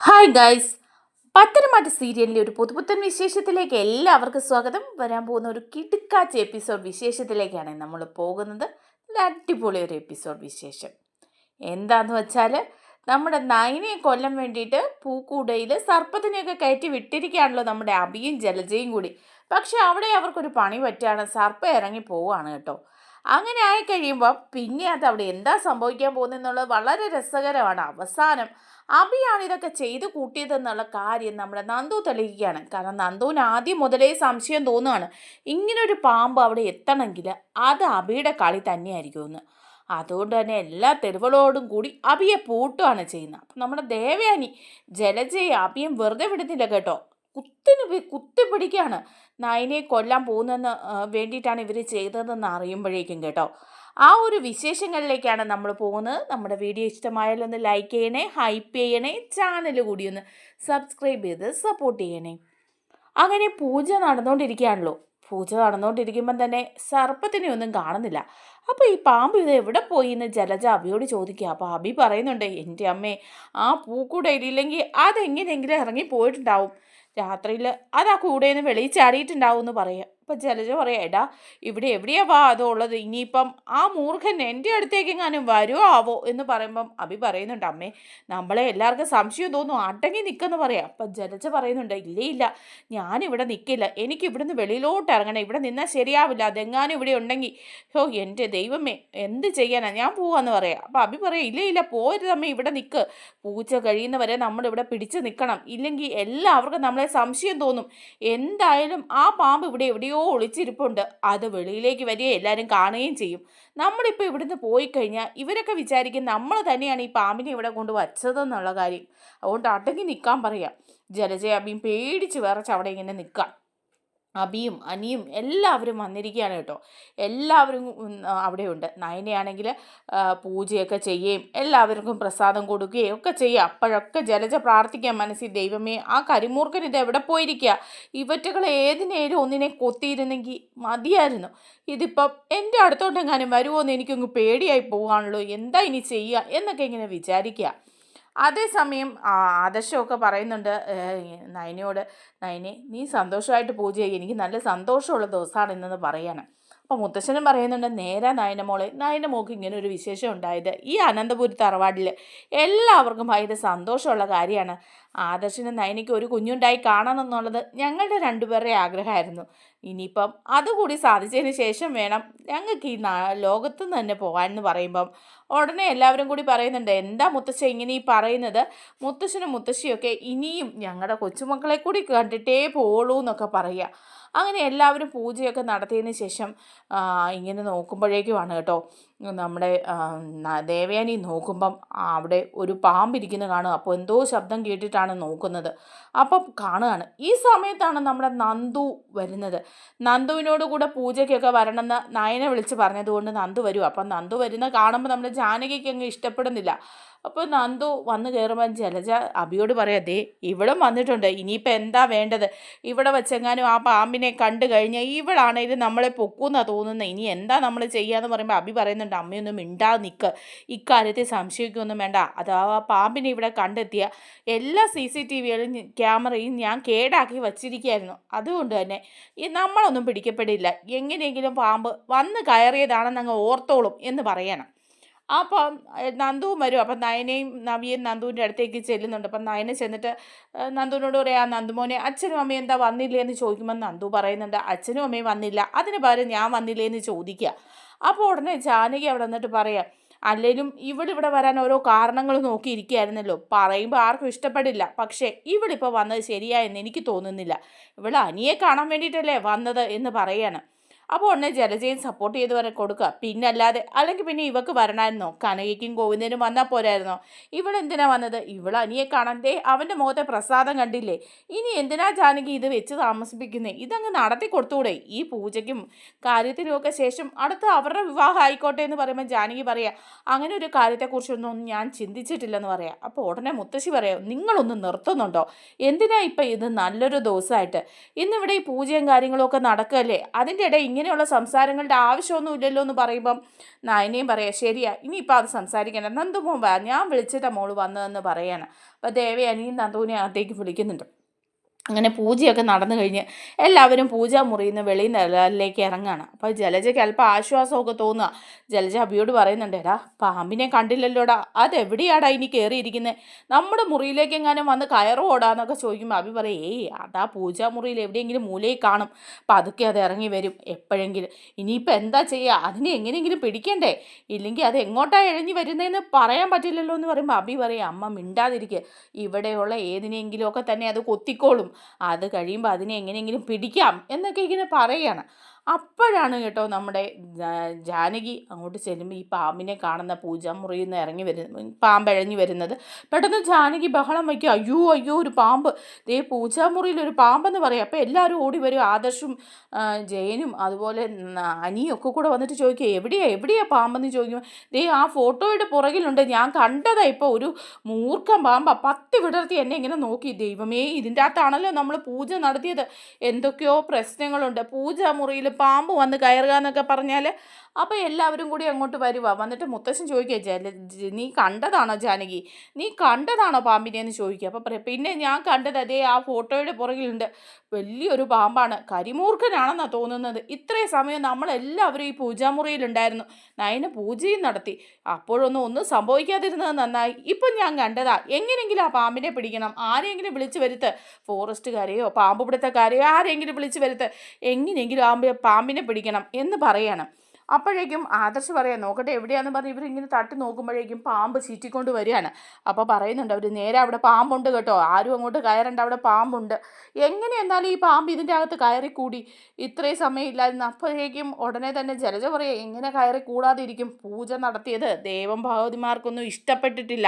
Hi guys പത്തനംമാട്ട് സീരിയലിലെ ഒരു പുതുപുത്തൻ വിശേഷത്തിലേക്ക് എല്ലാവർക്കും സ്വാഗതം. വരാൻ പോകുന്ന ഒരു കിടുക്കാച്ച എപ്പിസോഡ് വിശേഷത്തിലേക്കാണ് നമ്മൾ പോകുന്നത്. അടിപൊളി ഒരു എപ്പിസോഡ് വിശേഷം. എന്താന്ന് വെച്ചാൽ നമ്മുടെ നയനയെ കൊല്ലാൻ വേണ്ടിയിട്ട് പൂക്കൂടയിൽ സർപ്പത്തിനെയൊക്കെ കയറ്റി വിട്ടിരിക്കുകയാണല്ലോ നമ്മുടെ അബിയും ജലജയും കൂടി. പക്ഷെ അവിടെ അവർക്കൊരു പണി പറ്റുകയാണ് സർപ്പം ഇറങ്ങി പോവുകയാണ് കേട്ടോ. അങ്ങനെ ആയി കഴിയുമ്പോൾ പിന്നെ അത് അവിടെ എന്താ സംഭവിക്കാൻ പോകുന്നതെന്നുള്ളത് വളരെ രസകരമാണ്. അവസാനം അബിയാണ് ഇതൊക്കെ ചെയ്തു കൂട്ടിയതെന്നുള്ള കാര്യം നമ്മുടെ നന്ദു തെളിയിക്കുകയാണ്. കാരണം നന്ദുവിന് ആദ്യം മുതലേ സംശയം തോന്നുകയാണ്. ഇങ്ങനൊരു പാമ്പ് അവിടെ എത്തണമെങ്കിൽ അത് അബിയുടെ കളി തന്നെയായിരിക്കുമെന്ന്. അതുകൊണ്ട് തന്നെ എല്ലാ തെരുവുകളോടും കൂടി അബിയെ പൂട്ടുകയാണ് ചെയ്യുന്നത്. അപ്പം നമ്മുടെ ദേവയാനി ജലജയെ അബിയും വെറുതെ വിടുന്നില്ല കേട്ടോ. കുത്തിന് കുത്തി പിടിക്കുകയാണ്. നയനെ കൊല്ലാൻ പോകുന്നെന്ന് ആ, വേണ്ടിയിട്ടാണ് ഇവർ ചെയ്തതെന്ന് അറിയുമ്പോഴേക്കും കേട്ടോ. ആ ഒരു വിശേഷങ്ങളിലേക്കാണ് നമ്മൾ പോകുന്നത്. നമ്മുടെ വീഡിയോ ഇഷ്ടമായാലും ഒന്ന് ലൈക്ക് ചെയ്യണേ ഹൈപ്പ് ചെയ്യണേ ചാനൽ കൂടി ഒന്ന് സബ്സ്ക്രൈബ് ചെയ്ത് സപ്പോർട്ട് ചെയ്യണേ. അങ്ങനെ പൂജ നടന്നുകൊണ്ടിരിക്കുകയാണല്ലോ പൂജ നടന്നുകൊണ്ടിരിക്കുമ്പം തന്നെ സർപ്പത്തിനെ ഒന്നും കാണുന്നില്ല. അപ്പോൾ ഈ പാമ്പ് ഇത് എവിടെ പോയി എന്ന് ജലജ അബിയോട് ചോദിക്കുക. അപ്പോൾ അബി പറയുന്നുണ്ട് എന്റെ അമ്മേ ആ പൂക്കൂടയിലില്ലെങ്കിൽ അതെങ്ങനെയെങ്കിലും ഇറങ്ങി പോയിട്ടുണ്ടാവും രാത്രിയിൽ അത് ആ കൂടെ നിന്ന് വെളിയിൽ ചാടിയിട്ടുണ്ടാവും എന്ന് പറയുക അപ്പം ജലജ പറയാം എടാ ഇവിടെ എവിടെയാ വാ? അതോ ഉള്ളത്? ഇനിയിപ്പം ആ മൂർഖൻ എന്റെ അടുത്തേക്ക് എങ്ങാനും വരുമോ ആവോ എന്ന് പറയുമ്പം അഭി പറയുന്നുണ്ട് അമ്മേ നമ്മളെ എല്ലാവർക്കും സംശയം തോന്നും അടങ്ങി നിൽക്കുന്നു പറയാം. അപ്പം ജലജ പറയുന്നുണ്ട് ഇല്ലേ ഇല്ല. ഞാനിവിടെ നിൽക്കില്ല എനിക്ക് ഇവിടുന്ന് വെളിയിലോട്ട് ഇറങ്ങണം. ഇവിടെ നിന്നാൽ ശരിയാവില്ല. അതെങ്ങാനും ഇവിടെ ഉണ്ടെങ്കിൽ ഓ എന്റെ ദൈവമേ എന്ത് ചെയ്യാനാണ് ഞാൻ പോവാന്ന് പറയാം. അപ്പം അഭി പറയാം ഇല്ല ഇല്ല. പോരുത് പോരുതമ്മേ ഇവിടെ നിൽക്ക് പൂച്ച കഴിയുന്നവരെ നമ്മളിവിടെ പിടിച്ച് നിൽക്കണം ഇല്ലെങ്കിൽ എല്ലാവർക്കും നമ്മളെ സംശയം തോന്നും. എന്തായാലും ആ പാമ്പ് ഇവിടെ എവിടെയോ ഒളിച്ചിരിപ്പുണ്ട്. അത് വെളിയിലേക്ക് വരികയും എല്ലാവരും കാണുകയും ചെയ്യും. നമ്മളിപ്പോൾ ഇവിടുന്ന് പോയി കഴിഞ്ഞാൽ ഇവരൊക്കെ വിചാരിക്കും നമ്മൾ തന്നെയാണ് ഈ പാമ്പിനെ ഇവിടെ കൊണ്ട് വച്ചതെന്നുള്ള കാര്യം. അതുകൊണ്ട് അടങ്ങി നിൽക്കാൻ പറയാം. ജലജയാബിയും പേടിച്ച് വിറച്ച് ചവിടെ ഇങ്ങനെ നിൽക്കാം. അബിയും അനിയും എല്ലാവരും വന്നിരിക്കുകയാണ് കേട്ടോ. എല്ലാവരും അവിടെയുണ്ട്. നയനയാണെങ്കിൽ പൂജയൊക്കെ ചെയ്യുകയും എല്ലാവർക്കും പ്രസാദം കൊടുക്കുകയും ഒക്കെ ചെയ്യുക. അപ്പോഴൊക്കെ ജലജ പ്രാർത്ഥിക്കാൻ മനസ്സിൽ ദൈവമേ ആ കരിമൂർക്കൻ ഇത് എവിടെ പോയിരിക്കുക? ഇവറ്റകൾ ഏതിനേലും ഒന്നിനെ കൊത്തിയിരുന്നെങ്കിൽ മതിയായിരുന്നു. ഇതിപ്പം എന്റെ അടുത്തോട്ടെങ്ങാനും വരുമോ എന്ന് എനിക്കൊന്ന് പേടിയായി പോകാണല്ലോ എന്താ ഇനി ചെയ്യുക? എന്നൊക്കെ ഇങ്ങനെ വിചാരിക്കുക. അതേസമയം ആദർശമൊക്കെ പറയുന്നുണ്ട് നയനയോട് നയനെ നീ സന്തോഷമായിട്ട് പൂജ ചെയ്യുക എനിക്ക് നല്ല സന്തോഷമുള്ള ദിവസമാണ് ഇന്നെന്ന് പറയാണ്. അപ്പോൾ മുത്തശ്ശനും പറയുന്നുണ്ട് നേരെ നയന മോളെ മോക്ക് ഇങ്ങനെ ഒരു വിശേഷം ഉണ്ടായത് ഈ അനന്തപുരി തറവാടിൽ എല്ലാവർക്കും ഭയങ്കര സന്തോഷമുള്ള കാര്യമാണ്. ആദർശിനും നയനയ്ക്ക് ഒരു കുഞ്ഞുണ്ടായി കാണണം എന്നുള്ളത് ഞങ്ങളുടെ രണ്ടുപേരുടെ ആഗ്രഹമായിരുന്നു. ഇനിയിപ്പം അതുകൂടി സാധിച്ചതിന് ശേഷം വേണം ഞങ്ങൾക്ക് ഈ ലോകത്ത് നിന്ന് തന്നെ പോകാമെന്ന് പറയുമ്പം ഉടനെ എല്ലാവരും കൂടി പറയുന്നുണ്ട് എന്താ മുത്തശ്ശ ഇങ്ങനെ ഈ പറയുന്നത്? മുത്തശ്ശനും മുത്തശ്ശിയൊക്കെ ഇനിയും ഞങ്ങളുടെ കൊച്ചുമക്കളെ കൂടി കണ്ടിട്ടേ പോളൂ എന്നൊക്കെ പറയുക. അങ്ങനെ എല്ലാവരും പൂജയൊക്കെ നടത്തിയതിന് ശേഷം ഇങ്ങനെ നോക്കുമ്പോഴേക്കുമാണ് കേട്ടോ നമ്മുടെ ദേവയാനി നോക്കുമ്പം അവിടെ ഒരു പാമ്പിരിക്കുന്ന കാണും അപ്പോൾ എന്തോ ശബ്ദം കേട്ടിട്ടാണ് നോക്കുന്നത്. അപ്പം കാണുകയാണ്. ഈ സമയത്താണ് നമ്മുടെ നന്ദു വരുന്നത്. നന്ദുവിനോട് കൂടെ പൂജയ്ക്കൊക്കെ വരണമെന്ന് നയനെ വിളിച്ച് പറഞ്ഞതുകൊണ്ട് നന്ദു വരും. അപ്പം നന്ദു വരുന്ന കാണുമ്പോൾ നമ്മുടെ ജാനകിക്ക് അങ്ങ് ഇഷ്ടപ്പെടുന്നില്ല. അപ്പോൾ നന്ദു വന്ന് കയറുമ്പോൾ ജലജ അബിയോട് പറയാം ദേ ഇവിടെ വന്നിട്ടുണ്ട്. ഇനിയിപ്പോൾ എന്താ വേണ്ടത്? ഇവിടെ വെച്ചെങ്ങാനും ആ പാമ്പിനെ കണ്ടു കഴിഞ്ഞാൽ ഇവളാണേലും നമ്മളെ പൊക്കുമെന്നാണ് തോന്നുന്നത് ഇനി എന്താ നമ്മൾ ചെയ്യാന്ന് പറയുമ്പോൾ അബി പറയുന്നുണ്ട് അമ്മയൊന്നും മിണ്ടാതെ നിൽക്ക് ഇക്കാര്യത്തെ സംശയിക്കൊന്നും വേണ്ട. അത് ആ പാമ്പിനെ ഇവിടെ കണ്ടെത്തിയ എല്ലാ സി സി ടി വികളും ക്യാമറയും ഞാൻ കേടാക്കി വച്ചിരിക്കുകയായിരുന്നു. അതുകൊണ്ട് തന്നെ നമ്മളൊന്നും പിടിക്കപ്പെടില്ല. എങ്ങനെയെങ്കിലും പാമ്പ് വന്ന് കയറിയതാണെന്ന് അങ്ങ് ഓർത്തോളും എന്ന് പറയണം. അപ്പം നന്ദുവും വരും. അപ്പം നയനയും നവിയും നന്ദുവിന്റെ അടുത്തേക്ക് ചെല്ലുന്നുണ്ട്. അപ്പം നയന ചെന്നിട്ട് നന്ദുവിനോട് പറയാം നന്ദുമോനെ അച്ഛനും അമ്മയും എന്താ വന്നില്ലേ എന്ന് ചോദിക്കുമ്പോൾ നന്ദു പറയുന്നുണ്ട് അച്ഛനും അമ്മയും വന്നില്ല. അതിന് പകരം ഞാൻ വന്നില്ലേ എന്ന് ചോദിക്കുക അപ്പോൾ ഉടനെ ജാനകി അവിടെ വന്നിട്ട് പറയാം അല്ലെങ്കിലും ഇവിടെ ഇവിടെ വരാൻ ഓരോ കാരണങ്ങൾ നോക്കിയിരിക്കുകയായിരുന്നല്ലോ. പറയുമ്പോൾ ആർക്കും ഇഷ്ടപ്പെടില്ല. പക്ഷേ ഇവളിപ്പോൾ വന്നത് ശരിയായെന്ന് എനിക്ക് തോന്നുന്നില്ല. ഇവൾ അനിയെ കാണാൻ വേണ്ടിയിട്ടല്ലേ വന്നത് എന്ന് പറയാണ്. അപ്പോൾ ഉടനെ ജലജയും സപ്പോർട്ട് ചെയ്ത് വരെ കൊടുക്കുക. പിന്നല്ലാതെ അല്ലെങ്കിൽ പിന്നെ ഇവക്ക് വരണമായിരുന്നോ കനകയ്ക്കും ഗോവിന്ദനും വന്നാൽ പോരായിരുന്നോ? ഇവളെന്തിനാ വന്നത്? ഇവൾ അനിയെ കാണണ്ടേ അവന്റെ മുഖത്തെ പ്രസാദം കണ്ടില്ലേ? ഇനി എന്തിനാ ജാനകി ഇത് വെച്ച് താമസിപ്പിക്കുന്നേ? ഇതങ്ങ് നടത്തി കൊടുത്തൂടെ ഈ പൂജയ്ക്കും കാര്യത്തിനുമൊക്കെ ശേഷം അടുത്ത അവരുടെ വിവാഹം ആയിക്കോട്ടെ എന്ന് പറയുമ്പോൾ ജാനകി പറയുക അങ്ങനെ ഒരു കാര്യത്തെക്കുറിച്ചൊന്നും ഞാൻ ചിന്തിച്ചിട്ടില്ലെന്ന് പറയാം. അപ്പോൾ ഉടനെ മുത്തശ്ശി പറയാം നിങ്ങളൊന്ന് നിർത്തുന്നുണ്ടോ? എന്തിനാ ഇപ്പം ഇത് നല്ലൊരു ദിവസമായിട്ട് ഇന്നിവിടെ ഈ പൂജയും കാര്യങ്ങളും ഒക്കെ നടക്കുകയല്ലേ അതിന്റെ ഇടയിൽ ഇങ്ങനെയുള്ള സംസാരങ്ങളുടെ ആവശ്യമൊന്നും ഇല്ലല്ലോ എന്ന് പറയുമ്പം നായനയും പറയാം ശരിയാ ഇനിയിപ്പോൾ അത് സംസാരിക്കണം നന്ദുമോൻ ഞാൻ വിളിച്ചിട്ട് മോൾ വന്നതെന്ന് പറയാണ്. അപ്പോൾ ദേവയാനിയും നന്ദുവിനെ അകത്തേക്ക് വിളിക്കുന്നുണ്ട്. അങ്ങനെ പൂജയൊക്കെ നടന്നു കഴിഞ്ഞ് എല്ലാവരും പൂജാ മുറിയിൽ നിന്ന് വെളിയിൽ നിലയിലേക്ക് ഇറങ്ങുകയാണ് അപ്പോൾ ജലജയ്ക്ക് അല്പം ആശ്വാസമൊക്കെ തോന്നുക. ജലജ അബിയോട് പറയുന്നുണ്ട് എടാ പാമ്പിനെ കണ്ടില്ലല്ലോടാ. അതെവിടെയാടാ ഇനി കയറിയിരിക്കുന്നത് നമ്മുടെ മുറിയിലേക്ക് എങ്ങാനും വന്ന് കയറുപോടാന്നൊക്കെ ചോദിക്കുമ്പോൾ അബി പറയും ഏയ് അതാ പൂജാമുറിയിൽ എവിടെയെങ്കിലും മൂലയിൽ കാണും. അപ്പം അതൊക്കെ അത് ഇറങ്ങി വരും എപ്പോഴെങ്കിലും. ഇനിയിപ്പോൾ എന്താ ചെയ്യുക? അതിനെ എങ്ങനെയെങ്കിലും പിടിക്കണ്ടേ? ഇല്ലെങ്കിൽ അത് എങ്ങോട്ടാണ് എഴഞ്ഞു വരുന്നതെന്ന് പറയാൻ പറ്റില്ലല്ലോ എന്ന് പറയുമ്പോൾ അബി പറയും അമ്മ മിണ്ടാതിരിക്കുക ഇവിടെയുള്ള ഏതിനെങ്കിലുമൊക്കെ തന്നെ അത് കൊത്തിക്കോളും. അത് കഴിയുമ്പോൾ അതിനെ എങ്ങനെയെങ്കിലും പിടിക്കാം എന്നൊക്കെ ഇങ്ങനെ പറയുകയാണ് അപ്പോഴാണ് കേട്ടോ നമ്മുടെ ജാനകി അങ്ങോട്ട് ചെല്ലുമ്പോൾ ഈ പാമ്പിനെ കാണുന്ന പൂജാമുറിയിൽ നിന്ന് ഇറങ്ങി വരുന്ന പാമ്പഴഞ്ഞു വരുന്നത്. പെട്ടെന്ന് ജാനകി ബഹളം വയ്ക്കുക. അയ്യോ അയ്യോ ഒരു പാമ്പ്. ദേ പൂജാമുറിയിൽ ഒരു പാമ്പെന്ന് പറയും. അപ്പോൾ എല്ലാവരും ഓടി വരും. ആദർശും ജയനും അതുപോലെ അനിയും ഒക്കെ കൂടെ വന്നിട്ട് ചോദിക്കുക എവിടെയാ എവിടെയാ പാമ്പെന്ന് ചോദിക്കുമ്പോൾ ദേ ആ ഫോട്ടോയുടെ പുറകിലുണ്ട്. ഞാൻ കണ്ടതാ ഇപ്പോൾ ഒരു മൂർഖം പാമ്പ. പത്ത് വിടർത്തി എന്നെ ഇങ്ങനെ നോക്കി. ദൈവമേ ഇതിന്റെ അകത്താണല്ലോ നമ്മൾ പൂജ നടത്തിയത്. എന്തൊക്കെയോ പ്രശ്നങ്ങളുണ്ട്. പൂജാമുറിയിൽ പാമ്പ് വന്ന് കയറുക എന്നൊക്കെ പറഞ്ഞാൽ അപ്പോൾ എല്ലാവരും കൂടി അങ്ങോട്ട് വരുക വന്നിട്ട് മുത്തശ്ശൻ ചോദിക്കുക ജല നീ കണ്ടതാണോ ജാനകി? നീ കണ്ടതാണോ പാമ്പിനെ എന്ന് ചോദിക്കുക. അപ്പോൾ പറയാം പിന്നെ ഞാൻ കണ്ടത് അതേ ആ ഫോട്ടോയുടെ പുറകിലുണ്ട്. വലിയൊരു പാമ്പാണ്. കരിമൂർഖനാണെന്നാണ് തോന്നുന്നത്. ഇത്രയും സമയം നമ്മളെല്ലാവരും ഈ പൂജാമുറിയിലുണ്ടായിരുന്നു. നയന പൂജയും നടത്തി. അപ്പോഴൊന്നും ഒന്നും സംഭവിക്കാതിരുന്നത് നന്നായി. ഇപ്പം ഞാൻ കണ്ടതാ. എങ്ങനെയെങ്കിലും ആ പാമ്പിനെ പിടിക്കണം. ആരെങ്കിലും വിളിച്ചു വരുത്ത്. ഫോറസ്റ്റുകാരെയോ പാമ്പ് പിടുത്തക്കാരെയോ ആരെങ്കിലും വിളിച്ചു വരുത്ത്. എങ്ങനെയെങ്കിലും ആ പാമ്പിനെ പിടിക്കണം എന്ന് പറയണം. അപ്പോഴേക്കും ആദർശ് പറയാം നോക്കട്ടെ എവിടെയാണെന്ന് പറഞ്ഞ് ഇവരിങ്ങനെ തട്ടി നോക്കുമ്പോഴേക്കും പാമ്പ് ചീറ്റിക്കൊണ്ട് വരികയാണ്. അപ്പോൾ പറയുന്നുണ്ട് അവർ നേരെ അവിടെ പാമ്പുണ്ട് കേട്ടോ ആരും അങ്ങോട്ട് കയറണ്ട അവിടെ പാമ്പുണ്ട്. എങ്ങനെ എന്നാലും ഈ പാമ്പ് ഇതിന്റെ അകത്ത് കയറി കൂടി ഇത്രയും സമയം ഇല്ലായിരുന്നു അപ്പോഴേക്കും ഉടനെ തന്നെ ജലജ പറയാം എങ്ങനെ കയറി കൂടാതിരിക്കും പൂജ നടത്തിയത് ദേവം ഭഗവതിമാർക്കൊന്നും ഇഷ്ടപ്പെട്ടിട്ടില്ല.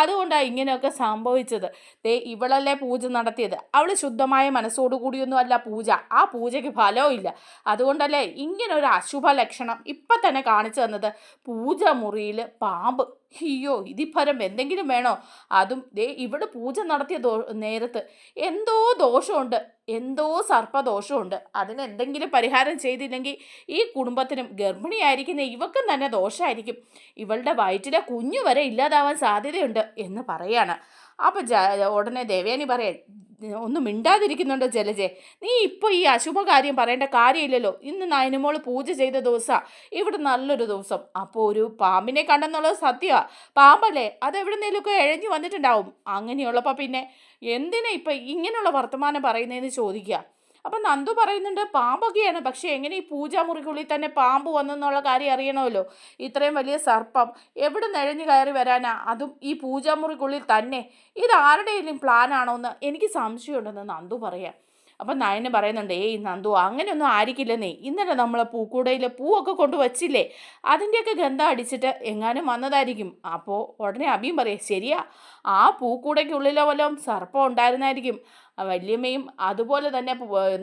അതുകൊണ്ടാണ് ഇങ്ങനെയൊക്കെ സംഭവിച്ചത്. ദേ ഇവളല്ലേ പൂജ നടത്തിയത്. അവൾ ശുദ്ധമായ മനസ്സോടു കൂടിയൊന്നും അല്ല പൂജ. ആ പൂജയ്ക്ക് ഫലവും ഇല്ല അതുകൊണ്ടല്ലേ ഇങ്ങനെ ഒരു അശുഭ ലക്ഷണം ഇപ്പം തന്നെ കാണിച്ചു തന്നത് പൂജ മുറിയിൽ പാമ്പ്. അയ്യോ ഇതിപ്പരം എന്തെങ്കിലും വേണോ? അതും ദേ ഇവിടെ പൂജ നടത്തിയ ദോ നേരത്ത് എന്തോ ദോഷമുണ്ട് എന്തോ സർപ്പദോഷമുണ്ട്. അതിന് എന്തെങ്കിലും പരിഹാരം ചെയ്തില്ലെങ്കിൽ ഈ കുടുംബത്തിനും ഗർഭിണിയായിരിക്കുന്ന ഇവക്കും തന്നെ ദോഷമായിരിക്കും ഇവളുടെ വയറ്റിലെ കുഞ്ഞു വരെ ഇല്ലാതാവാൻ സാധ്യതയുണ്ട് എന്ന് പറയാണ്. അപ്പം ജ ഉടനെ ദേവയാനി പറയാം ഒന്നും മിണ്ടാതിരിക്കുന്നുണ്ടോ ജലജെ? നീ ഇപ്പോൾ ഈ അശുഭ കാര്യം പറയേണ്ട കാര്യമില്ലല്ലോ. ഇന്ന് നയനുമോൾ പൂജ ചെയ്ത ദിവസമാണ് ഇവിടെ നല്ലൊരു ദിവസം. അപ്പോൾ ഒരു പാമ്പിനെ കണ്ടെന്നുള്ളത് സത്യമാണ് പാമ്പല്ലേ? അത് എവിടെ എവിടുന്നേലൊക്കെ എഴഞ്ഞു വന്നിട്ടുണ്ടാവും. അങ്ങനെയുള്ളപ്പോൾ പിന്നെ എന്തിനാ ഇപ്പം ഇങ്ങനെയുള്ള വർത്തമാനം പറയുന്നതെന്ന് ചോദിക്കുക അപ്പം നന്ദു പറയുന്നുണ്ട് പാമ്പൊക്കെയാണ്. പക്ഷേ എങ്ങനെ ഈ പൂജാമുറിക്കുള്ളിൽ തന്നെ പാമ്പ് വന്നെന്നുള്ള കാര്യം അറിയണമല്ലോ? ഇത്രയും വലിയ സർപ്പം എവിടെ നിഴഞ്ഞു കയറി വരാനാ? അതും ഈ പൂജാമുറിക്കുള്ളിൽ തന്നെ. ഇത് ആരുടെയെങ്കിലും പ്ലാനാണോ എന്ന് എനിക്ക് സംശയമുണ്ടെന്ന് നന്ദു പറയാം. അപ്പം നയന് പറയുന്നുണ്ട് ഏയ് നന്ദു അങ്ങനെയൊന്നും ആയിരിക്കില്ലെന്നേ. ഇന്നലെ നമ്മളെ പൂക്കൂടയിൽ പൂവൊക്കെ കൊണ്ട് വച്ചില്ലേ? അതിന്റെയൊക്കെ ഗന്ധം അടിച്ചിട്ട് എങ്ങാനും വന്നതായിരിക്കും. അപ്പോൾ ഉടനെ അബിയും പറയും ശരിയാ ആ പൂക്കൂടയ്ക്കുള്ളിലോ വല്ലതും സർപ്പം ഉണ്ടായിരുന്നായിരിക്കും. വല്യമ്മയും അതുപോലെ തന്നെ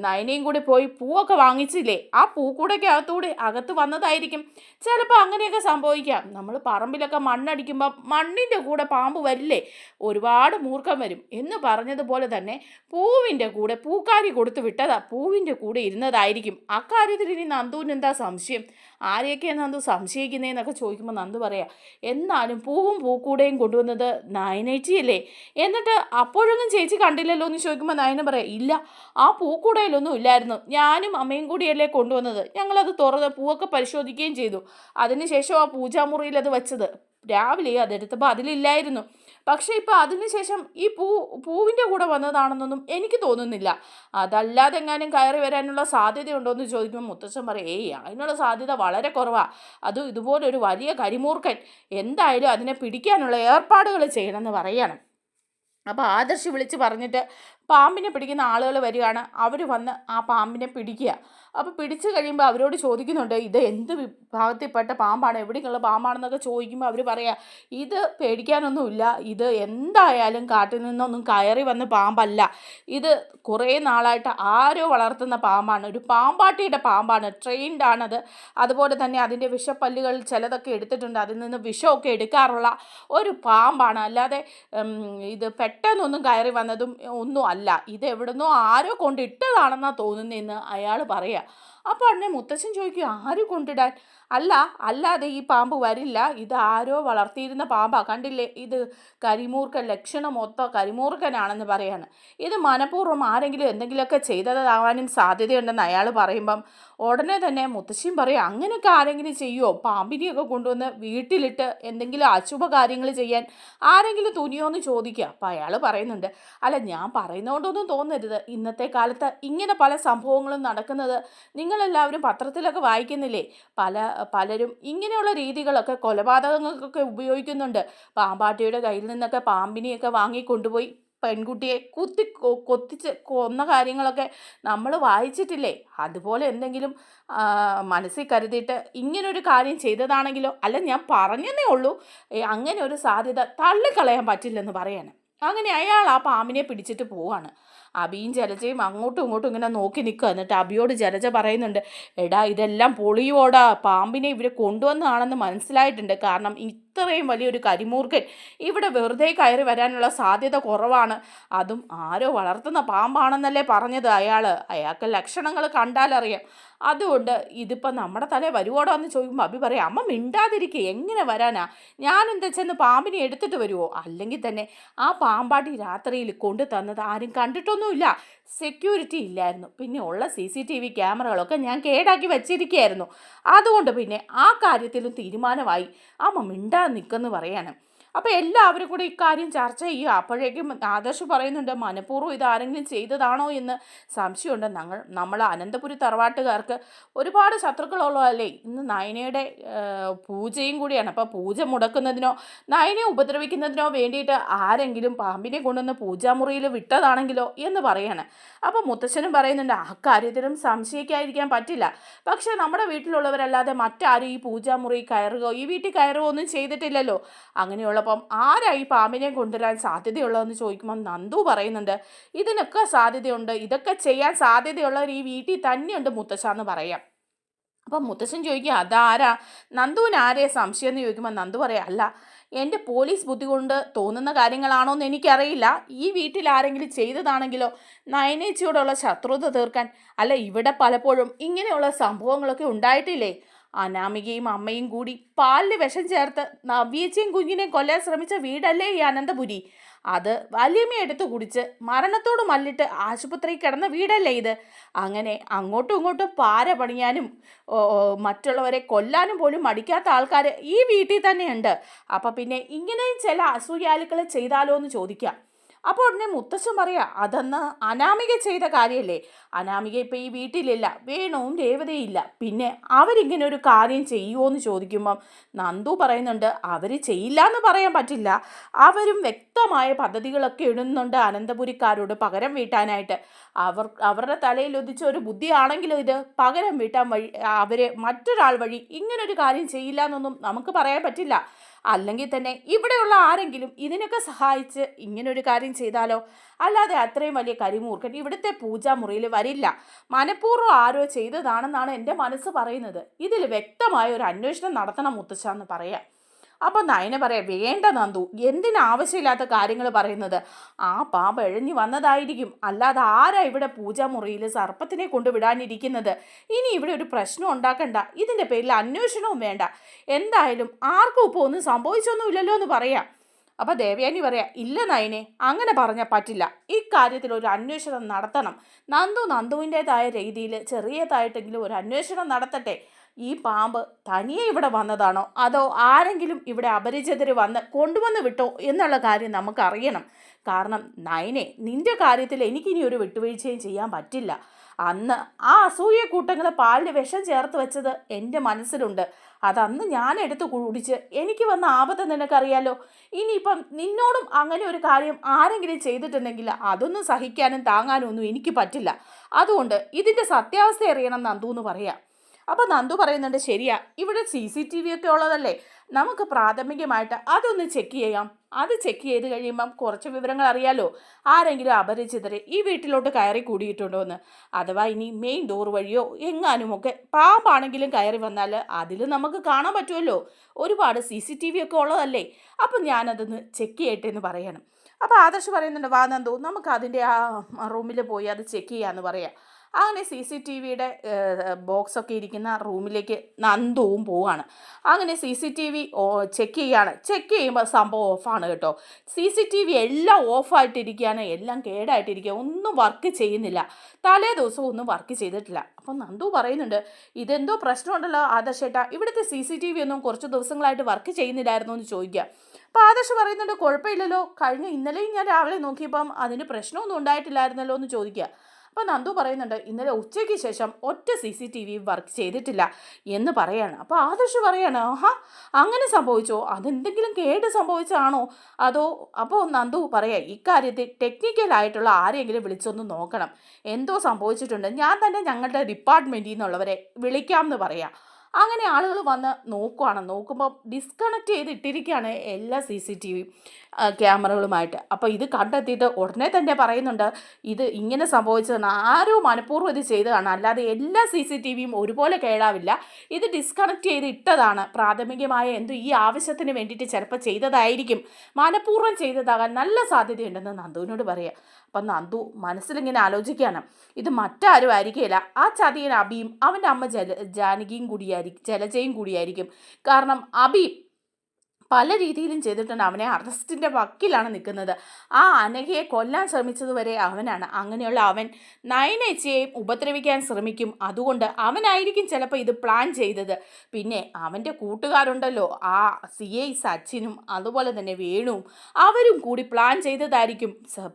നയനയും കൂടി പോയി പൂവൊക്കെ വാങ്ങിച്ചില്ലേ? ആ പൂക്കൂടൊക്കെ അകത്തൂടെ അകത്ത് വന്നതായിരിക്കും. ചിലപ്പോൾ അങ്ങനെയൊക്കെ സംഭവിക്കാം. നമ്മൾ പറമ്പിലൊക്കെ മണ്ണടിക്കുമ്പോൾ മണ്ണിന്റെ കൂടെ പാമ്പ് വരില്ലേ? ഒരുപാട് മൂർഖം വരും. എന്ന് പറഞ്ഞതുപോലെ തന്നെ പൂവിന്റെ കൂടെ പൂക്കാരി കൊടുത്തു വിട്ടതാ പൂവിന്റെ കൂടെ ഇരുന്നതായിരിക്കും. അക്കാര്യത്തിൽ ഇനി നന്ദുവിന് എന്താ സംശയം? ആരെയൊക്കെയാണ് നന്ദു സംശയിക്കുന്നതെന്നൊക്കെ ചോദിക്കുമ്പോൾ നന്ദു പറയാം എന്നാലും പൂവും പൂക്കൂടെയും കൊണ്ടുവന്നത് നയനേച്ചിയല്ലേ? എന്നിട്ട് അപ്പോഴൊന്നും ചേച്ചി കണ്ടില്ലല്ലോ എന്ന് ചോദിക്കുമ്പോൾ നയന പറയാം ഇല്ല ആ പൂക്കൂടയിലൊന്നും ഇല്ലായിരുന്നു. ഞാനും അമ്മയും കൂടിയല്ലേ കൊണ്ടുവന്നത്. ഞങ്ങളത് തുറന്ന് പൂവൊക്കെ പരിശോധിക്കുകയും ചെയ്തു. അതിനുശേഷം ആ പൂജാമുറിയിൽ അത് വെച്ചത്. രാവിലെ അതെടുത്തപ്പോൾ അതിലില്ലായിരുന്നു. പക്ഷേ ഇപ്പോൾ അതിനുശേഷം ഈ പൂ പൂവിന്റെ കൂടെ വന്നതാണെന്നൊന്നും എനിക്ക് തോന്നുന്നില്ല. അതല്ലാതെ എങ്ങാനും കയറി വരാനുള്ള സാധ്യതയുണ്ടോ എന്ന് ചോദിക്കുമ്പോൾ മുത്തച്ഛൻ പറയും ഏയ് അതിനുള്ള സാധ്യത വളരെ കുറവാണ് അതും ഇതുപോലൊരു വലിയ കരിമൂർക്കൻ എന്തായാലും അതിനെ പിടിക്കാനുള്ള ഏർപ്പാടുകൾ ചെയ്യണമെന്ന് പറയണം. അപ്പോൾ ആദർശ് വിളിച്ച് പറഞ്ഞിട്ട് പാമ്പിനെ പിടിക്കുന്ന ആളുകൾ വരികയാണ്. അവർ വന്ന് ആ പാമ്പിനെ പിടിക്കുക. അപ്പോൾ പിടിച്ചു കഴിയുമ്പോൾ അവരോട് ചോദിക്കുന്നുണ്ട് ഇത് എന്ത് വിഭാഗത്തിൽപ്പെട്ട പാമ്പാണ്? എവിടേക്കുള്ള പാമ്പാണെന്നൊക്കെ ചോദിക്കുമ്പോൾ അവർ പറയാ ഇത് പേടിക്കാനൊന്നുമില്ല. ഇത് എന്തായാലും കാട്ടിൽ നിന്നൊന്നും കയറി വന്ന പാമ്പല്ല. ഇത് കുറേ നാളായിട്ട് ആരോ വളർത്തുന്ന പാമ്പാണ്. ഒരു പാമ്പാട്ടിയുടെ പാമ്പാണ്. ട്രെയിൻഡ് ആണത്. അതുപോലെ തന്നെ അതിന്റെ വിഷപ്പല്ലുകൾ ചിലതൊക്കെ എടുത്തിട്ടുണ്ട്. അതിൽ നിന്ന് വിഷമൊക്കെ എടുക്കാറുള്ള ഒരു പാമ്പാണ്. അല്ലാതെ ഇത് പെട്ടെന്നൊന്നും കയറി വന്നതും ഒന്നും അല്ല. ഇത് എവിടുന്നോ ആരോ കൊണ്ടിട്ടതാണെന്നാണ് തോന്നുന്നതെന്ന് അയാൾ പറയാം. അപ്പോൾ ഉടനെ മുത്തശ്ശൻ ചോദിക്കും ആര് കൊണ്ടിടാൻ അല്ല അല്ലാതെ ഈ പാമ്പ് വരില്ല. ഇത് ആരോ വളർത്തിയിരുന്ന പാമ്പാ. കണ്ടില്ലേ? ഇത് കരിമൂർക്കൻ ലക്ഷണം മൊത്തം കരിമൂർക്കനാണെന്ന് പറയാണ്. ഇത് മനഃപൂർവം ആരെങ്കിലും എന്തെങ്കിലുമൊക്കെ ചെയ്തതാവാനും സാധ്യതയുണ്ടെന്ന് അയാൾ പറയുമ്പം ഉടനെ തന്നെ മുത്തശ്ശിയും പറയും അങ്ങനെയൊക്കെ ആരെങ്കിലും ചെയ്യുമോ പാമ്പിനെയൊക്കെ കൊണ്ടുവന്ന് വീട്ടിലിട്ട് എന്തെങ്കിലും അശുഭ കാര്യങ്ങൾ ചെയ്യാൻ ആരെങ്കിലും തുനിയോ എന്ന് ചോദിക്കുക അപ്പം അയാൾ പറയുന്നുണ്ട് അല്ല ഞാൻ പറയുന്നതുകൊണ്ടൊന്നും തോന്നരുത്. ഇന്നത്തെ കാലത്ത് ഇങ്ങനെ പല സംഭവങ്ങളും നടക്കുന്നത് നിങ്ങളെല്ലാവരും പത്രത്തിലൊക്കെ വായിക്കുന്നില്ലേ? പല പലരും ഇങ്ങനെയുള്ള രീതികളൊക്കെ കൊലപാതകങ്ങൾക്കൊക്കെ ഉപയോഗിക്കുന്നുണ്ട്. പാമ്പാട്ടിയുടെ കയ്യിൽ നിന്നൊക്കെ പാമ്പിനെയൊക്കെ വാങ്ങി കൊണ്ടുപോയി പെൺകുട്ടിയെ കുത്തി കൊത്തിച്ച് കൊന്ന കാര്യങ്ങളൊക്കെ നമ്മൾ വായിച്ചിട്ടില്ലേ? അതുപോലെ എന്തെങ്കിലും മനസ്സിൽ കരുതിയിട്ട് ഇങ്ങനൊരു കാര്യം ചെയ്തതാണെങ്കിലോ? അല്ല ഞാൻ പറഞ്ഞതേ ഉള്ളൂ. അങ്ങനെ ഒരു സാധ്യത തള്ളിക്കളയാൻ പറ്റില്ലെന്ന് പറയാണ്. അങ്ങനെ അയാൾ ആ പാമ്പിനെ പിടിച്ചിട്ട് പോവാണ്. അബിയും ജലജയും അങ്ങോട്ടും ഇങ്ങോട്ടും ഇങ്ങനെ നോക്കി നിൽക്കുക. എന്നിട്ട് അബിയോട് ജലജ പറയുന്നുണ്ട് എടാ ഇതെല്ലാം പൊളിയോടാ പാമ്പിനെ ഇവർ കൊണ്ടുവന്നതാണെന്ന് മനസ്സിലായിട്ടുണ്ട്. കാരണം ഇത്രയും വലിയൊരു കരിമൂർഖൻ ഇവിടെ വെറുതെ കയറി വരാനുള്ള സാധ്യത കുറവാണ്. അതും ആരോ വളർത്തുന്ന പാമ്പാണെന്നല്ലേ പറഞ്ഞത് അയാൾ അയാൾക്ക് ലക്ഷണങ്ങൾ കണ്ടാലറിയാം. അതുകൊണ്ട് ഇതിപ്പോൾ നമ്മുടെ തല വരുവോടോ എന്ന് ചോദിക്കുമ്പോൾ അഭി പറയാം അമ്മ മിണ്ടാതിരിക്കുക എങ്ങനെ വരാനാ? ഞാൻ ചെന്ന് പാമ്പിനെ എടുത്തിട്ട് വരുമോ അല്ലെങ്കിൽ തന്നെ ആ പാമ്പാട്ടി രാത്രിയിൽ കൊണ്ടു തന്നത് ആരും കണ്ടിട്ടൊന്നുമില്ല. സെക്യൂരിറ്റി ഇല്ലായിരുന്നു. പിന്നെ ഉള്ള സി സി ടി വി ക്യാമറകളൊക്കെ ഞാൻ കേടാക്കി വെച്ചിരിക്കുകയായിരുന്നു അതുകൊണ്ട് പിന്നെ ആ കാര്യത്തിലും തീരുമാനമായി. അമ്മ മിണ്ടാതെ നിൽക്കെന്ന് പറയാണ് അപ്പോൾ എല്ലാവരും കൂടി ഇക്കാര്യം ചർച്ച ചെയ്യുക. അപ്പോഴേക്കും ആദർശ് പറയുന്നുണ്ട് മനഃപൂർവം ഇതാരെങ്കിലും ചെയ്തതാണോ എന്ന്? സംശയമുണ്ട്. ഞങ്ങൾ നമ്മൾ അനന്തപുരി തറവാട്ടുകാർക്ക് ഒരുപാട് ശത്രുക്കളുള്ളതല്ലേ ഇന്ന് നയനയുടെ പൂജയും കൂടിയാണ്. അപ്പോൾ പൂജ മുടക്കുന്നതിനോ നയനെ ഉപദ്രവിക്കുന്നതിനോ വേണ്ടിയിട്ട് ആരെങ്കിലും പാമ്പിനെ കൊണ്ടുവന്ന് പൂജാമുറിയിൽ വിട്ടതാണെങ്കിലോ എന്ന് പറയാണ്. അപ്പോൾ മുത്തശ്ശനും പറയുന്നുണ്ട് ആ കാര്യത്തിലും സംശയിക്കാതിരിക്കാൻ പറ്റില്ല. പക്ഷേ നമ്മുടെ വീട്ടിലുള്ളവരല്ലാതെ മറ്റാരും ഈ പൂജാമുറി കയറുകയോ ഈ വീട്ടിൽ കയറുകയോ ഒന്നും ചെയ്തിട്ടില്ലല്ലോ. അങ്ങനെയുള്ളപ്പം ആരാ ഈ പാമ്പിനെ കൊണ്ടുവരാൻ സാധ്യതയുള്ളതെന്ന് ചോദിക്കുമ്പോൾ നന്ദു പറയുന്നുണ്ട് ഇതിനൊക്കെ സാധ്യതയുണ്ട്. ഇതൊക്കെ ചെയ്യാൻ സാധ്യതയുള്ളവർ ഈ വീട്ടിൽ തന്നെയുണ്ട് മുത്തശ്ശ എന്ന് പറയാം. അപ്പം മുത്തശ്ശൻ ചോദിക്കുക അതാരാ? നന്ദുവിന് ആരെയെ സംശയം എന്ന് ചോദിക്കുമ്പോൾ നന്ദു പറയാം അല്ല എന്റെ പോലീസ് ബുദ്ധി കൊണ്ട് തോന്നുന്ന കാര്യങ്ങളാണോ എന്ന് എനിക്കറിയില്ല. ഈ വീട്ടിൽ ആരെങ്കിലും ചെയ്തതാണെങ്കിലോ നയനേച്ചിയോടുള്ള ശത്രുത തീർക്കാൻ അല്ല ഇവിടെ പലപ്പോഴും ഇങ്ങനെയുള്ള സംഭവങ്ങളൊക്കെ ഉണ്ടായിട്ടില്ലേ? അനാമികയും അമ്മയും കൂടി പാലിൽ വിഷം ചേർത്ത് നവ്യച്ചയും കുഞ്ഞിനെ കൊല്ലാൻ ശ്രമിച്ച വീടല്ലേ ഈ അനന്തപുരി? അത് വലിയമ്മ കുടിച്ച് മരണത്തോട് മല്ലിട്ട് ആശുപത്രിയിൽ കിടന്ന വീടല്ലേ ഇത്? അങ്ങനെ അങ്ങോട്ടും ഇങ്ങോട്ടും പാര പണിയാനും മറ്റുള്ളവരെ കൊല്ലാനും പോലും മടിക്കാത്ത ആൾക്കാർ ഈ വീട്ടിൽ തന്നെയുണ്ട്. അപ്പം പിന്നെ ഇങ്ങനെയും ചില അസൂയാലുക്കൾ ചെയ്താലോ എന്ന് ചോദിക്കാം. അപ്പോൾ ഉടനെ മുത്തശ്ശൻ പറയാ അതെന്ന് അനാമിക ചെയ്ത കാര്യമല്ലേ അനാമിക ഇപ്പം ഈ വീട്ടിലില്ല വേണവും രേവതയും ഇല്ല. പിന്നെ അവരിങ്ങനെ ഒരു കാര്യം ചെയ്യുമോ എന്ന് ചോദിക്കുമ്പം നന്ദു പറയുന്നുണ്ട് അവർ ചെയ്യില്ല എന്ന് പറയാൻ പറ്റില്ല. അവരും വ്യക്തമായ പദ്ധതികളൊക്കെ ഇടുന്നുണ്ട് അനന്തപുരിക്കാരോട് പകരം വീട്ടാനായിട്ട്. അവർ അവരുടെ തലയിൽ ഉദിച്ച ഒരു ബുദ്ധിയാണെങ്കിലും ഇത്? പകരം വീട്ടാൻ വഴി അവരെ മറ്റൊരാൾ വഴി ഇങ്ങനൊരു കാര്യം ചെയ്യില്ല എന്നൊന്നും നമുക്ക് പറയാൻ പറ്റില്ല. അല്ലെങ്കിൽ തന്നെ ഇവിടെയുള്ള ആരെങ്കിലും ഇതിനൊക്കെ സഹായിച്ച് ഇങ്ങനൊരു കാര്യം ചെയ്താലോ? അല്ലാതെ അത്രയും വലിയ കരിമൂർഖൻ ഇവിടുത്തെ പൂജാമുറിയിൽ വരില്ല. മനഃപൂർവം ആരോ ചെയ്തതാണെന്നാണ് എന്റെ മനസ്സ് പറയുന്നത്. ഇതിൽ വ്യക്തമായ ഒരു അന്വേഷണം നടത്തണം മുത്തശ്ശ എന്ന് പറയാം. അപ്പം നയന പറയാം വേണ്ട നന്ദു എന്തിനാവശ്യമില്ലാത്ത കാര്യങ്ങൾ പറയുന്നത്? ആ പാമ്പ് എഴഞ്ഞു വന്നതായിരിക്കും. അല്ലാതെ ആരാ ഇവിടെ പൂജാമുറിയിൽ സർപ്പത്തിനെ കൊണ്ടുവിടാനിരിക്കുന്നത്? ഇനി ഇവിടെ ഒരു പ്രശ്നം ഉണ്ടാക്കണ്ട. ഇതിന്റെ പേരിൽ അന്വേഷണവും വേണ്ട. എന്തായാലും ആർക്കും ഇപ്പോൾ ഒന്നും സംഭവിച്ചൊന്നുമില്ലല്ലോ എന്ന് പറയാം. അപ്പോൾ ദേവയാനി പറയാ ഇല്ല നയനെ അങ്ങനെ പറഞ്ഞാൽ പറ്റില്ല. ഇക്കാര്യത്തിൽ ഒരു അന്വേഷണം നടത്തണം. നന്ദു നന്ദുവിന്റേതായ രീതിയിൽ ചെറിയതായിട്ടെങ്കിലും ഒരു അന്വേഷണം നടത്തട്ടെ. ഈ പാമ്പ് തനിയെ ഇവിടെ വന്നതാണോ? അതോ ആരെങ്കിലും ഇവിടെ അപരിചിതർ വന്ന് കൊണ്ടുവന്ന് വിട്ടോ എന്നുള്ള കാര്യം നമുക്കറിയണം. കാരണം നയനെ നിന്റെ കാര്യത്തിൽ എനിക്കിനി ഒരു വിട്ടുവീഴ്ചയും ചെയ്യാൻ പറ്റില്ല. അന്ന് ആ അസൂയക്കൂട്ടങ്ങൾ പാലിന് വിഷം ചേർത്ത് വെച്ചത് എന്റെ മനസ്സിലുണ്ട്. അതന്ന് ഞാൻ എടുത്ത് കുടിച്ച് എനിക്ക് വന്ന ആപത്ത് നിനക്കറിയാലോ? ഇനിയിപ്പം നിന്നോടും അങ്ങനെ ഒരു കാര്യം ആരെങ്കിലും ചെയ്തിട്ടുണ്ടെങ്കിൽ അതൊന്നും സഹിക്കാനും താങ്ങാനും ഒന്നും എനിക്ക് പറ്റില്ല. അതുകൊണ്ട് ഇതിന്റെ സത്യാവസ്ഥ അറിയണം നന്ദു എന്ന് പറയാം. അപ്പോൾ നന്ദു പറയുന്നുണ്ട് ശരിയാ. ഇവിടെ സി സി ടി വി ഒക്കെ ഉള്ളതല്ലേ? നമുക്ക് പ്രാഥമികമായിട്ട് അതൊന്ന് ചെക്ക് ചെയ്യാം. അത് ചെക്ക് ചെയ്ത് കഴിയുമ്പം കുറച്ച് വിവരങ്ങൾ അറിയാലോ? ആരെങ്കിലും അപരിചിതരെ ഈ വീട്ടിലോട്ട് കയറി കൂടിയിട്ടുണ്ടോ എന്ന്? അഥവാ ഇനി മെയിൻ ഡോർ വഴിയോ എങ്ങാനുമൊക്കെ പാമ്പാണെങ്കിലും കയറി വന്നാൽ അതിൽ നമുക്ക് കാണാൻ പറ്റുമല്ലോ. ഒരുപാട് സി സി ടി വി ഒക്കെ ഉള്ളതല്ലേ? അപ്പം ഞാനതൊന്ന് ചെക്ക് ചെയ്യട്ടെ എന്ന് പറയണം. അപ്പോൾ ആദർശ് പറയുന്നുണ്ട് വാ നന്ദു നമുക്ക് അതിന്റെ ആ റൂമിൽ പോയി അത് ചെക്ക് ചെയ്യാമെന്ന് പറയാം. അങ്ങനെ സി സി ടി വിയുടെ ബോക്സൊക്കെ ഇരിക്കുന്ന റൂമിലേക്ക് നന്ദുവും പോവാണ്. അങ്ങനെ C C T V check ചെയ്യാണ്. ചെക്ക് ചെയ്യുമ്പോൾ സംഭവം ഓഫാണ് കേട്ടോ. സി സി ടി വി എല്ലാം ഓഫായിട്ടിരിക്കുകയാണ്. എല്ലാം കേടായിട്ടിരിക്കുക ഒന്നും വർക്ക് ചെയ്യുന്നില്ല. തലേ ദിവസം ഒന്നും വർക്ക് ചെയ്തിട്ടില്ല. അപ്പം നന്ദു പറയുന്നുണ്ട് ഇതെന്തോ പ്രശ്നമുണ്ടല്ലോ ആദർശേട്ടാ. ഇവിടുത്തെ സി സി ടി വി ഒന്നും കുറച്ച് ദിവസങ്ങളായിട്ട് വർക്ക് ചെയ്യുന്നില്ലായിരുന്നു എന്ന് ചോദിക്കുക. അപ്പോൾ ആദർശ് പറയുന്നുണ്ട് കുഴപ്പമില്ലല്ലോ. കഴിഞ്ഞ ഇന്നലെയും ഞാൻ രാവിലെ നോക്കിയപ്പം അതിന് പ്രശ്നമൊന്നും ഉണ്ടായിട്ടില്ലായിരുന്നല്ലോ എന്ന് ചോദിക്കുക. അപ്പോൾ നന്ദു പറയുന്നുണ്ട് ഇന്നലെ ഉച്ചയ്ക്ക് ശേഷം ഒറ്റ C C T V work ചെയ്തിട്ടില്ല എന്ന് പറയാണ്. അപ്പോൾ ആദർശ് പറയാണ് ആഹാ അങ്ങനെ സംഭവിച്ചോ? അതെന്തെങ്കിലും കേട് സംഭവിച്ചാണോ? അതോ അപ്പോൾ നന്ദു പറയാം ഇക്കാര്യത്തിൽ ടെക്നിക്കലായിട്ടുള്ള ആരെങ്കിലും വിളിച്ചൊന്ന് നോക്കണം. എന്തോ സംഭവിച്ചിട്ടുണ്ട്. ഞാൻ തന്നെ ഞങ്ങളുടെ ഡിപ്പാർട്ട്മെന്റിൽ നിന്നുള്ളവരെ വിളിക്കാം എന്ന് പറയാം. അങ്ങനെ ആളുകൾ വന്ന് നോക്കുവാണ്. നോക്കുമ്പോൾ ഡിസ്കണക്ട് ചെയ്തിട്ടിരിക്കുകയാണ് എല്ലാ സി സി ടി വി ക്യാമറകളുമായിട്ട്. അപ്പോൾ ഇത് കണ്ടെത്തിയിട്ട് ഉടനെ തന്നെ പറയുന്നുണ്ട് ഇത് ഇങ്ങനെ സംഭവിച്ചതെന്ന് ആരോ മനഃപൂർവം ഇത് ചെയ്തതാണ് അല്ലാതെ എല്ലാ സി സി ടി വിയും ഒരുപോലെ കേടാവില്ല. ഇത് ഡിസ്കണക്ട് ചെയ്ത് ഇട്ടതാണ്. പ്രാഥമികമായ എന്തോ ഈ ആവശ്യത്തിന് വേണ്ടിയിട്ട് ചിലപ്പോൾ ചെയ്തതായിരിക്കും. മനഃപൂർവം ചെയ്തതാകാൻ നല്ല സാധ്യതയുണ്ടെന്ന് നന്ദുവിനോട് പറയാം. അപ്പം നന്ദു മനസ്സിലിങ്ങനെ ആലോചിക്കുകയാണ്. ഇത് മറ്റാരും ആയിരിക്കില്ല ആ ചതിയൻ അബിയും അവന്റെ അമ്മ ജല ജാനകിയും കൂടിയായിരിക്കും ജലജയും കൂടിയായിരിക്കും. കാരണം അബി പല രീതിയിലും ചെയ്തിട്ടുണ്ട്. അവനെ അറസ്റ്റിന്റെ വക്കിലാണ് നിൽക്കുന്നത്. ആ അനഘയെ കൊല്ലാൻ ശ്രമിച്ചതുവരെ അവനാണ്. അങ്ങനെയുള്ള അവൻ നയനേച്ചയെയും ഉപദ്രവിക്കാൻ ശ്രമിക്കും. അതുകൊണ്ട് അവനായിരിക്കും ചിലപ്പോൾ ഇത് പ്ലാൻ ചെയ്തത്. പിന്നെ അവന്റെ കൂട്ടുകാരുണ്ടല്ലോ. ആ സി ഐ സച്ചിനും അതുപോലെ തന്നെ വേണുവും അവരും കൂടി പ്ലാൻ ചെയ്തതായിരിക്കും.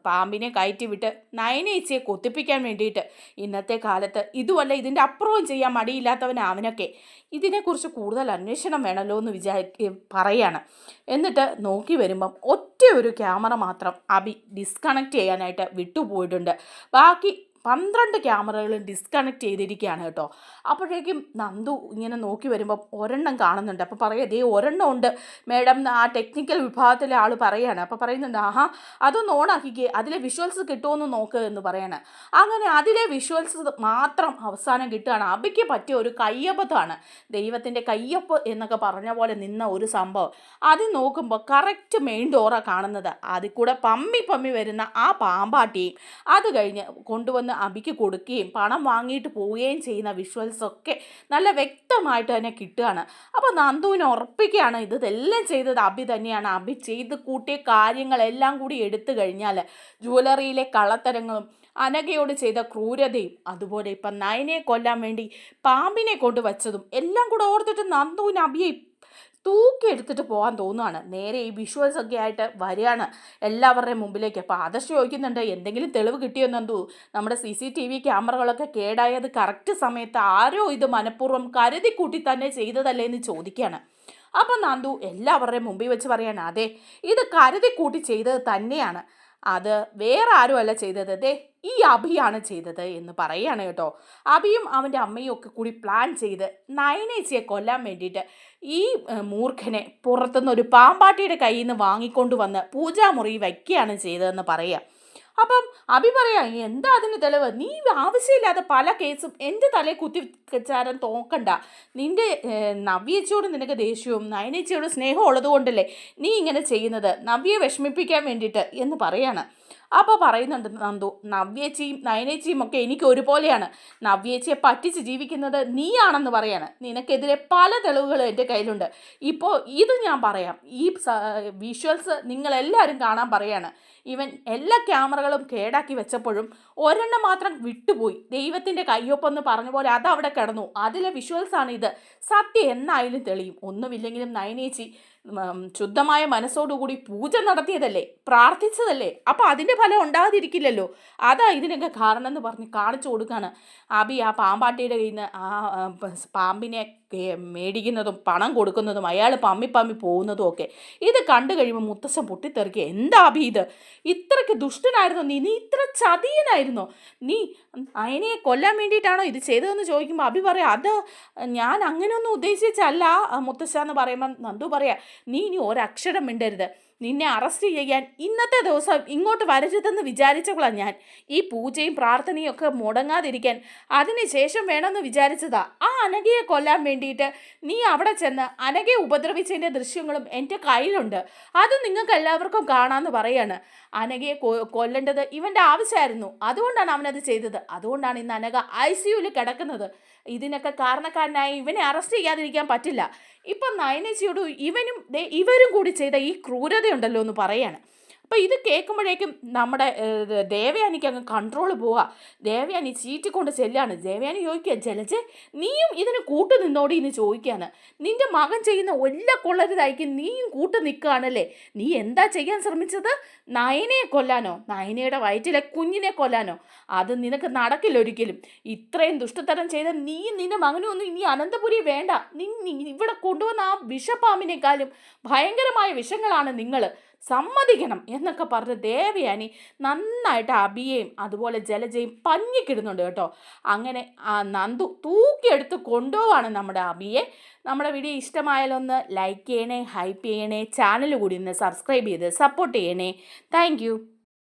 പാമ്പിനെ കയറ്റിവിട്ട് നയനേച്ചയെ കൊത്തിപ്പിക്കാൻ വേണ്ടിയിട്ട്. ഇന്നത്തെ കാലത്ത് ഇതുമല്ല ഇതിന്റെ അപ്പുറവും ചെയ്യാൻ മടിയില്ലാത്തവൻ അവനൊക്കെ. ഇതിനെക്കുറിച്ച് കൂടുതൽ അന്വേഷണം വേണമല്ലോ എന്ന് വിചാരി പറയാണ്. എന്നിട്ട് നോക്കി വരുമ്പം ഒറ്റ ഒരു ക്യാമറ മാത്രം അബി ഡിസ്കണക്ട് ചെയ്യാനായിട്ട് വിട്ടുപോയിട്ടുണ്ട്. ബാക്കി പന്ത്രണ്ട് ക്യാമറകളും ഡിസ്കണക്ട് ചെയ്തിരിക്കുകയാണ് കേട്ടോ. അപ്പോഴേക്കും നന്ദു ഇങ്ങനെ നോക്കി വരുമ്പം ഒരെണ്ണം കാണുന്നുണ്ട്. അപ്പോൾ പറയാം ദേ ഒരെണ്ണം ഉണ്ട്. മേഡം ആ ടെക്നിക്കൽ വിഭാഗത്തിലെ ആൾ പറയാണ്. അപ്പോൾ പറയുന്നുണ്ട് ആഹാ അതൊന്ന് ഓണാക്കിക്കേ. അതിലെ വിഷ്വൽസ് കിട്ടുമെന്ന് നോക്ക് എന്ന് പറയാണ്. അങ്ങനെ അതിലെ വിഷ്വൽസ് മാത്രം അവസാനം കിട്ടുകയാണ്. അബിക്ക് പറ്റിയ ഒരു കയ്യബദ്ധമാണ്. ദൈവത്തിന്റെ കയ്യപ്പ് എന്നൊക്കെ പറഞ്ഞ പോലെ നിന്ന ഒരു സംഭവം. അത് നോക്കുമ്പോൾ കറക്റ്റ് മെയിൻ ഡോറാണ് കാണുന്നത്. അതിൽ കൂടെ പമ്മി പമ്മി വരുന്ന ആ പാമ്പാട്ടിയും അത് കഴിഞ്ഞ് കൊണ്ടുവന്ന് അബിക്ക് കൊടുക്കുകയും പണം വാങ്ങിയിട്ട് പോവുകയും ചെയ്യുന്ന വിഷ്വൽസൊക്കെ നല്ല വ്യക്തമായിട്ട് തന്നെ കിട്ടുകയാണ്. അപ്പോൾ നന്ദുവിനെ ഉറപ്പിക്കുകയാണ് ഇത്. ഇതെല്ലാം ചെയ്തത് അബി തന്നെയാണ്. അബി ചെയ്ത് കൂട്ടിയ കാര്യങ്ങളെല്ലാം കൂടി എടുത്തു കഴിഞ്ഞാൽ ജുവലറിയിലെ കള്ളത്തരങ്ങളും അനഘയോട് ചെയ്ത ക്രൂരതയും അതുപോലെ ഇപ്പം നയനെ കൊല്ലാൻ വേണ്ടി പാമ്പിനെ കൊണ്ടുവച്ചതും എല്ലാം കൂടെ ഓർത്തിട്ട് നന്ദുവിന് അബിയെ തൂക്കി എടുത്തിട്ട് പോകാൻ തോന്നുകയാണ് നേരെ ഈ വിഷ്വൽസ് ഒക്കെ ആയിട്ട് വരികയാണ് എല്ലാവരുടെയും മുമ്പിലേക്ക്. അപ്പോൾ ആദർശ് ചോദിക്കുന്നുണ്ട് എന്തെങ്കിലും തെളിവ് കിട്ടിയോ നമ്മുടെ സി സി ടി വി ക്യാമറകളൊക്കെ കേടായത് കറക്റ്റ് സമയത്ത് ആരോ ഇത് മനഃപൂർവം കരുതി കൂട്ടി തന്നെ ചെയ്തതല്ലേ എന്ന് ചോദിക്കുകയാണ്. അപ്പം നന്ദു എല്ലാവരുടെയും മുമ്പിൽ വെച്ച് പറയാണ് അതെ ഇത് കരുതി കൂട്ടി ചെയ്തത് തന്നെയാണ്. അത് വേറെ ആരും അല്ല ചെയ്തത്. ദേ ഈ അഭിയാണ് ചെയ്തത് എന്ന് പറയാണ് കേട്ടോ. അഭിയും അവന്റെ അമ്മയും ഒക്കെ കൂടി പ്ലാൻ ചെയ്ത് നയനേച്ചിയെ കൊല്ലാൻ വേണ്ടിയിട്ട് ഈ മൂർഖനെ പുറത്തുനിന്ന് ഒരു പാമ്പാട്ടിയുടെ കയ്യിൽ നിന്ന് വാങ്ങിക്കൊണ്ട് വന്ന് പൂജാമുറി വയ്ക്കുകയാണ് ചെയ്തതെന്ന് പറയാം അപ്പം അഭി പറയാ എന്താ അതിന് തെളിവ്? നീ ആവശ്യമില്ലാതെ പല കേസും എന്റെ തലയിൽ കുത്തി വെച്ചാരം തോക്കണ്ട. നിന്റെ ഏഹ്, നിനക്ക് ദേഷ്യവും നയനേച്ചിയോട് സ്നേഹം ഉള്ളതുകൊണ്ടല്ലേ നീ ഇങ്ങനെ ചെയ്യുന്നത്? നവ്യയെ വിഷമിപ്പിക്കാൻ വേണ്ടിയിട്ട് എന്ന് പറയാണ്. അപ്പോൾ പറയുന്നുണ്ട് നന്ദു നവ്യേച്ചിയും നയനേച്ചിയും ഒക്കെ എനിക്ക് ഒരുപോലെയാണ്. നവ്യേച്ചിയെ പറ്റിച്ച് ജീവിക്കുന്നത് നീയാണെന്ന് പറയാണ്. നിനക്കെതിരെ പല തെളിവുകളും എന്റെ കയ്യിലുണ്ട്. ഇപ്പോൾ ഇത് ഞാൻ പറയാം. ഈ വിഷ്വൽസ് നിങ്ങളെല്ലാവരും കാണാൻ പറയാണ്. ഇവൻ എല്ലാ ക്യാമറകളും കേടാക്കി വെച്ചപ്പോഴും ഒരെണ്ണം മാത്രം വിട്ടുപോയി. ദൈവത്തിന്റെ കയ്യൊപ്പെന്ന് പറഞ്ഞ പോലെ അത് അവിടെ കിടന്നു. അതിലെ വിഷ്വൽസാണ് ഇത് സത്യം എന്നായാലും തെളിയും. ഒന്നുമില്ലെങ്കിലും നയനേച്ചി ശുദ്ധമായ മനസ്സോടുകൂടി പൂജ നടത്തിയതല്ലേ? പ്രാർത്ഥിച്ചതല്ലേ? അപ്പോൾ അതിന്റെ ഫലം ഉണ്ടാകാതിരിക്കില്ലല്ലോ. അതാ ഇതിനൊക്കെ കാരണം എന്ന് പറഞ്ഞ് കാണിച്ചു കൊടുക്കാണ്. അബി ആ പാമ്പാട്ടിയുടെ കയ്യിൽ നിന്ന് ആ പാമ്പിനെ മേടിക്കുന്നതും പണം കൊടുക്കുന്നതും അയാൾ പമ്മി പമ്മി പോകുന്നതും ഒക്കെ. ഇത് കണ്ടു കഴിയുമ്പോൾ മുത്തശ്ശൻ പൊട്ടിത്തെറിക്കുക. എന്താ അബി ഇത്? ഇത്രയ്ക്ക് ദുഷ്ടനായിരുന്നോ നീ? നീ ഇത്ര ചതിയനായിരുന്നോ? നീ അയനയെ കൊല്ലാൻ വേണ്ടിയിട്ടാണോ ഇത് ചെയ്തതെന്ന് ചോദിക്കുമ്പോൾ അബി പറയാം അത് ഞാൻ അങ്ങനെയൊന്നും ഉദ്ദേശിച്ചല്ല. മുത്തശ്ശ എന്ന് പറയുമ്പോൾ നന്ദു പറയാം നീ ഇനി ഒരക്ഷരം മിണ്ടരുത്. നിന്നെ അറസ്റ്റ് ചെയ്യാൻ ഇന്നത്തെ ദിവസം ഇങ്ങോട്ട് വരരുതെന്ന് വിചാരിച്ചവളാണ് ഞാൻ. ഈ പൂജയും പ്രാർത്ഥനയും ഒക്കെ മുടങ്ങാതിരിക്കാൻ അതിനുശേഷം വേണമെന്ന് വിചാരിച്ചതാ. ആ അനഘയെ കൊല്ലാൻ വേണ്ടിയിട്ട് നീ അവിടെ ചെന്ന് അനഘയെ ഉപദ്രവിച്ചതിന്റെ ദൃശ്യങ്ങളും എന്റെ കയ്യിലുണ്ട്. അത് നിങ്ങൾക്ക് എല്ലാവർക്കും കാണാമെന്ന് പറയാണ്. അനഘയെ കൊല്ലേണ്ടത് ഇവന്റെ ആവശ്യമായിരുന്നു. അതുകൊണ്ടാണ് അവനത് ചെയ്തത്. അതുകൊണ്ടാണ് ഇന്ന് അനഘ ഐ സിയുവിൽ കിടക്കുന്നത്. ഇതിനൊക്കെ കാരണക്കാരനായി ഇവനെ അറസ്റ്റ് ചെയ്യാതിരിക്കാൻ പറ്റില്ല. ഇപ്പം നയനച്ചിയോട് ഇവനും ഇവരും കൂടി ചെയ്ത ഈ ക്രൂരതയുണ്ടല്ലോ എന്ന് പറയാണ്. അപ്പം ഇത് കേൾക്കുമ്പോഴേക്കും നമ്മുടെ ദേവയാനിക്ക് അങ്ങ് കൺട്രോൾ പോവാ. ദേവയാനി ചീറ്റിക്കൊണ്ട് ചെല്ലാണ്. ദേവയാനി ചോദിക്കുക ജലജ് നീയും ഇതിന് കൂട്ടു നിന്നോടി എന്ന് ചോദിക്കുകയാണ് നിന്റെ മകൻ ചെയ്യുന്ന എല്ലാ കൊള്ളരുതായിരിക്കും നീയും കൂട്ടു നിൽക്കുകയാണല്ലേ നീ എന്താ ചെയ്യാൻ ശ്രമിച്ചത്? നയനയെ കൊല്ലാനോ? നയനയുടെ വയറ്റിലെ കുഞ്ഞിനെ കൊല്ലാനോ? അത് നിനക്ക് നടക്കില്ല ഒരിക്കലും. ഇത്രയും ദുഷ്ടതരം ചെയ്ത നീയും നിന്റെ മകനും ഒന്നും ഇനി അനന്തപുരി വേണ്ട. നി- ഇവിടെ കൊണ്ടുവന്ന ആ വിഷപ്പാമ്പിനേക്കാളും ഭയങ്കരമായ വിഷങ്ങളാണ് നിങ്ങൾ സമ്മതിക്കണം എന്നൊക്കെ പറഞ്ഞ് ദേവയാനി നന്നായിട്ട് അബിയെയും അതുപോലെ ജലജയും പഞ്ഞിക്കിടുന്നുണ്ട് കേട്ടോ. അങ്ങനെ നന്ദു തൂക്കിയെടുത്ത് കൊണ്ടുപോവാണ് നമ്മുടെ അബിയെ. നമ്മുടെ വീഡിയോ ഇഷ്ടമായാലൊന്ന് ലൈക്ക് ചെയ്യണേ ഹൈപ്പ് ചെയ്യണേ ചാനൽ കൂടി ഒന്ന് സബ്സ്ക്രൈബ് ചെയ്ത് സപ്പോർട്ട് ചെയ്യണേ. താങ്ക്